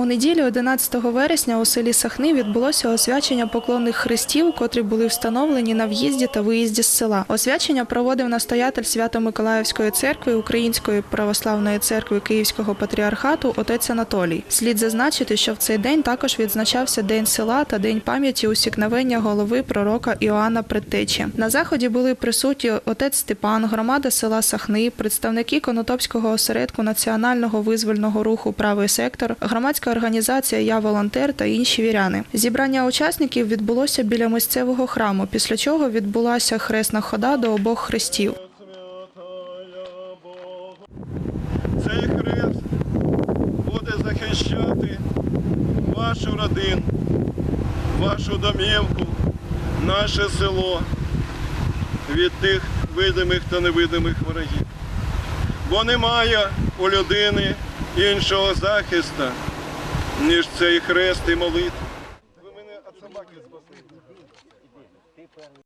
У неділю 11 вересня у селі Сахни відбулося освячення поклонних хрестів, котрі були встановлені на в'їзді та виїзді з села. Освячення проводив настоятель Свято-Миколаївської церкви Української православної церкви Київського патріархату отець Анатолій. Слід зазначити, що в цей день також відзначався День села та День пам'яті усікновення голови пророка Іоанна Предтечі. На заході були присутні отець Степан, громада села Сахни, представники Конотопського осередку національного визвольного руху Правий сектор, громадська організація Я волонтер та інші віряни. Зібрання учасників відбулося біля місцевого храму, після чого відбулася хресна хода до обох хрестів. Цей хрест буде захищати вашу родину, вашу домівку, наше село від тих видимих та невидимих ворогів. Бо немає у людини іншого захисту, ніж цей хрест і молитва. Ви мене від собаки спасли.